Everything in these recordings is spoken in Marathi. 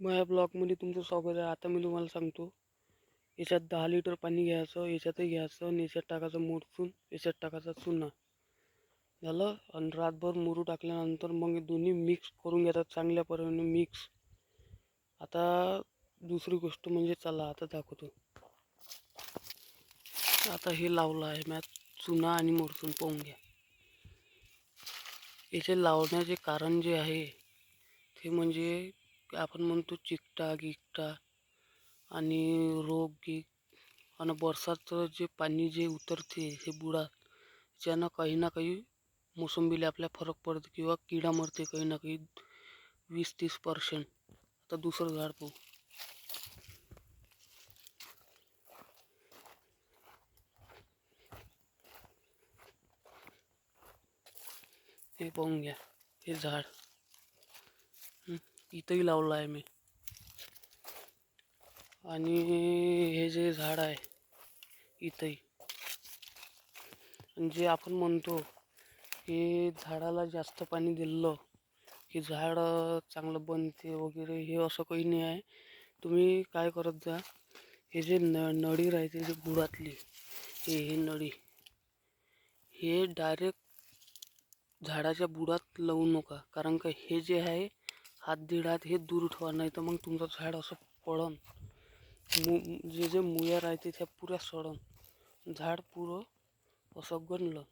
माझ्या ब्लॉगमध्ये तुमचं स्वागत आहे. आता मी तुम्हाला सांगतो. याच्यात दहा लिटर पाणी घ्यायचं याच्यातही घ्यायचं आणि याच्यात टाकायचं मोडचून याच्यात टाकायचा चुना. झालं? आणि रातभर मुरू टाकल्यानंतर मग हे दोन्ही मिक्स करून घेतात चांगल्यापर्यंत मिक्स आता दुसरी गोष्ट म्हणजे चला आता दाखवतो. आता हे लावलं आहे मॅ. चुना आणि मोडचून पाहून घ्या. याचे लावण्याचे कारण जे आहे ते म्हणजे आपण म्हणतो चिकटा गिकटा आणि रोग गीक आणि बरसातचं जे पाणी जे उतरते हे बुडात त्यानं काही ना काही मोसंबीला आपल्या फरक पडते किंवा किडा मरते काही ना काही वीस तीस पर्सेंट आता दुसरं झाड पाहू. हे पाहून घ्या हे झाड. इथंही लावलं आहे मी आणि हे जे झाड आहे इथंही. जे आपण म्हणतो की झाडाला जास्त पाणी दिलं की झाड चांगलं बनते वगैरे हे असं काही नाही आहे. तुम्ही काय करत जा हे जे न नळी राहते जे गुळातली हे हे नळी हे डायरेक्ट झाडाच्या बुडात लावू नका. कारण का हे जे आहे हात दीड हात हे दूर ठेवा नाही तर मग तुमचं झाड असं पडन. मु जे जे मुया राहते त्या पुऱ्या सडन. झाड पुरं असं गणलं.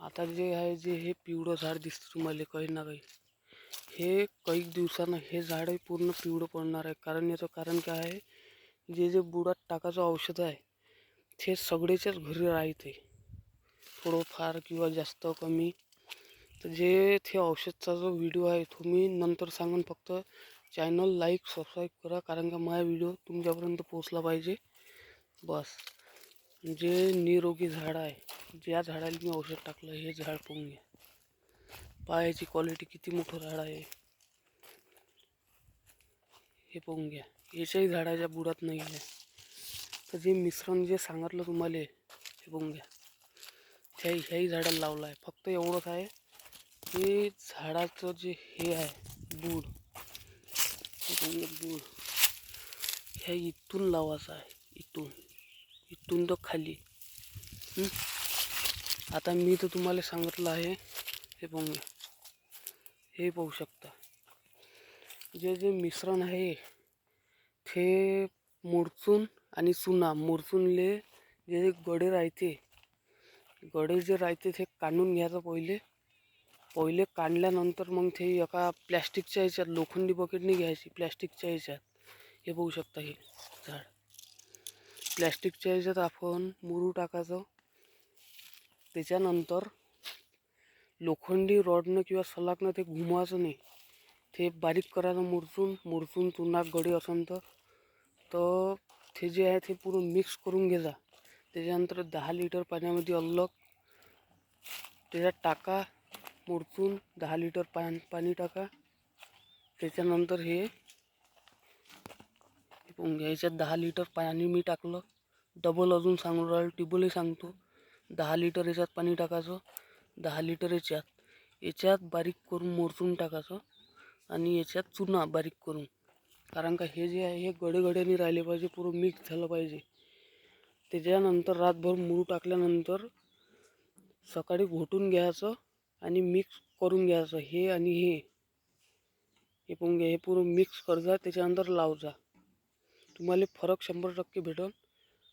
आता जे आहे जे हे पिवळं झाड दिसतं तुम्हाला काही ना काही. हे काही दिवसानं हे झाडही पूर्ण पिवळं पडणार आहे. कारण याचं कारण काय आहे? जे जे बुडात टाकायचं औषध आहे ते सगळेच्याच घरी राहते. थोडंफार किंवा जास्त कमी तर जे ते औषधचा जो व्हिडिओ आहे तो मी नंतर सांगून फक्त. चॅनल लाईक सबस्क्राईब करा कारण का माझा व्हिडिओ तुमच्यापर्यंत पोचला पाहिजे. बस. जे निरोगी झाड आहे ज्या झाडाला मी औषध टाकलं हे झाड पाहून घ्या. पायाची क्वालिटी किती मोठं झाड आहे. हे पाहून घ्या. याच्याही झाडाच्या बुडात नाही आहे. तर जे मिश्रण जे सांगितलं तुम्हाला हे पाहून घ्या. त्या ह्याही झाडाला लावलं आहे फक्त एवढंच आहे. हे झाडाचं जे हे आहे बूड हे बूड ह्या इथून लावायचं आहे इथून. इथून तर खाली. आता मी तर तुम्हाला सांगितलं आहे हे पाहू हे पाहू शकता. जे जे मिश्रण आहे ते मोडचून आणि चुना मोडचूनले जे जे गडे राहते गडे जे राहते ते काढून घ्यायचं पहिले. पहिले काढल्यानंतर मग ते एका प्लॅस्टिकच्या ह्याच्यात लोखंडी बकेटने घ्यायची प्लॅस्टिकच्या ह्याच्यात. हे बघू शकता हे झाड. प्लॅस्टिकच्या ह्याच्यात आपण मुरू टाकायचं. त्याच्यानंतर लोखंडी रॉडनं किंवा सलाकनं ते घुमवायचं नाही. ते बारीक करायचं मुरचून मुरचून चुना गडी असन तर तर ते जे आहे ते पूर्ण मिक्स करून घेजा त्याच्यानंतर दहा लिटर पाण्यामध्ये अलग त्याच्यात टाका. मुरचून दहा लिटर पान पाणी टाका. त्याच्यानंतर हे ह्याच्यात दहा लिटर पाणी मी टाकलं. डबल अजून सांगून राहिलं टिबलही सांगतो. दहा लिटर याच्यात पाणी टाकायचं. दहा लिटर याच्यात याच्यात बारीक करून मोरचून टाकायचं आणि याच्यात चुना बारीक करून. कारण का हे जे आहे हे गडेगड्याने राहिले पाहिजे पुरं मिक्स झालं पाहिजे. त्याच्यानंतर रातभर मुरू टाकल्यानंतर सकाळी घोटून घ्यायचं. आणि मिक्स करून घ्यायचं. हे आणि हे. हे पण घ्या. हे पूर्ण मिक्स करजा त्याच्यानंतर लावजा तुम्हाला फरक शंभर टक्के भेटल.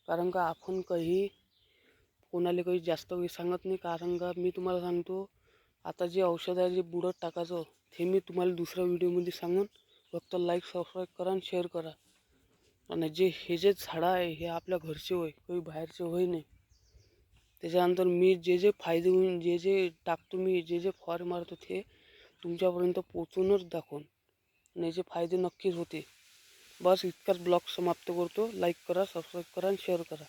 कारण का आपण काही कोणाला काही जास्त काही सांगत नाही. कारण का मी तुम्हाला सांगतो आता जे औषध आहे जे बुडत टाकायचं ते मी तुम्हाला दुसऱ्या व्हिडिओमध्ये सांगून फक्त लाईक सबस्क्राईब करा आणि शेअर करा. आणि जे हे जे झाडं आहे हे आपल्या घरचे होय काही बाहेरचे होय नाही. त्याच्यानंतर मी जे जे फायदे होऊन जे जे टाकतो मी जे जे फवारे मारतो ते तुमच्यापर्यंत पोचूनच दाखवून. आणि याचे फायदे नक्कीच होते बस इतकाच ब्लॉग समाप्त करतो. लाईक करा सबस्क्राईब करा आणि शेअर करा.